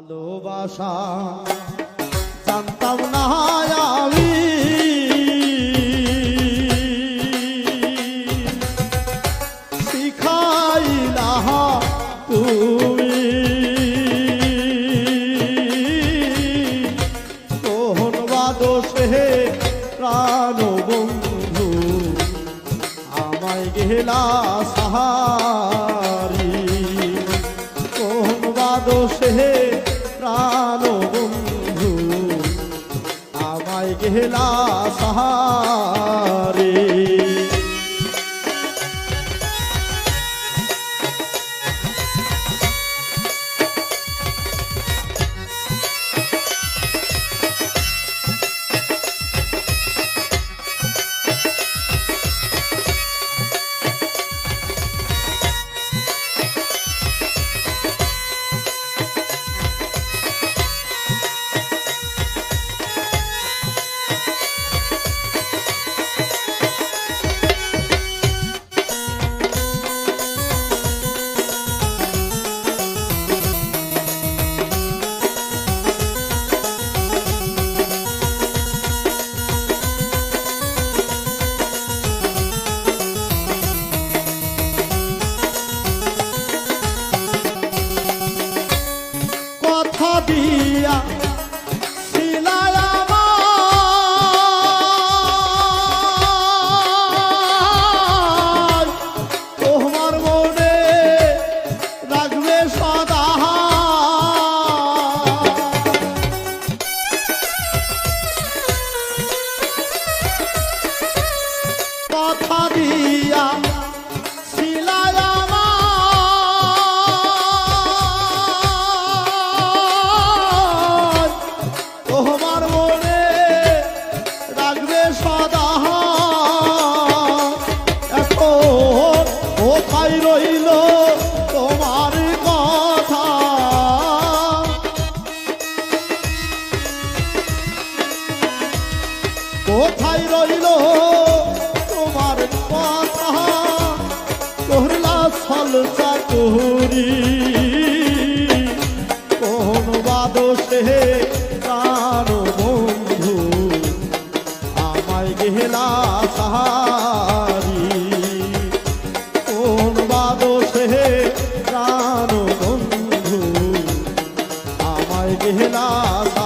ভালোবাসা, জানতাম না আমি। শিখাইলা তুমি। কোন বাদোষে প্রাণ বন্ধু আমায় গেলা সাহারি। কোন বাদোষে আমায় গেলা দিয়া রইল তোমার কথা। কোথায় রইল তোমার কথা? করলা ছল চাকুরি। কোন বাদসে গেলা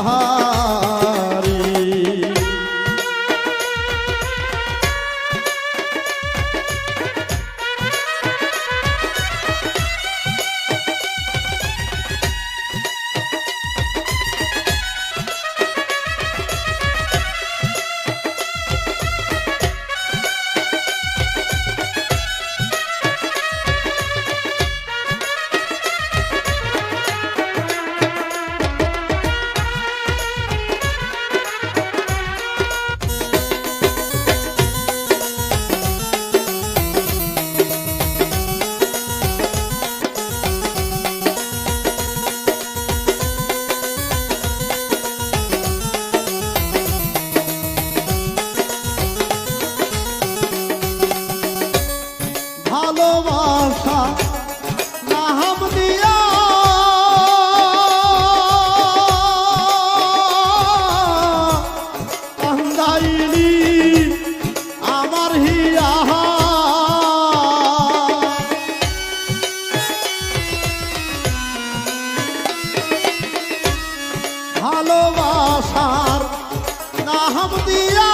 ভালোবাসার নাম দিয়া।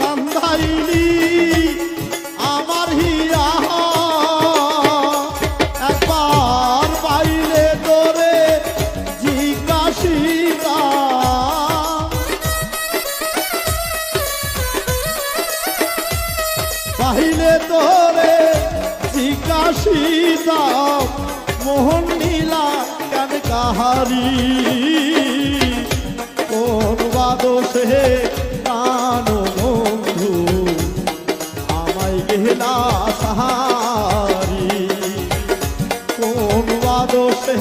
কান্দাইলি আমার সীতা মোহন নীলা কেন কাহারি? অনুবাদ সে প্রাণ বন্ধু আমায় গেলা সাহারি? অনুবাদ সে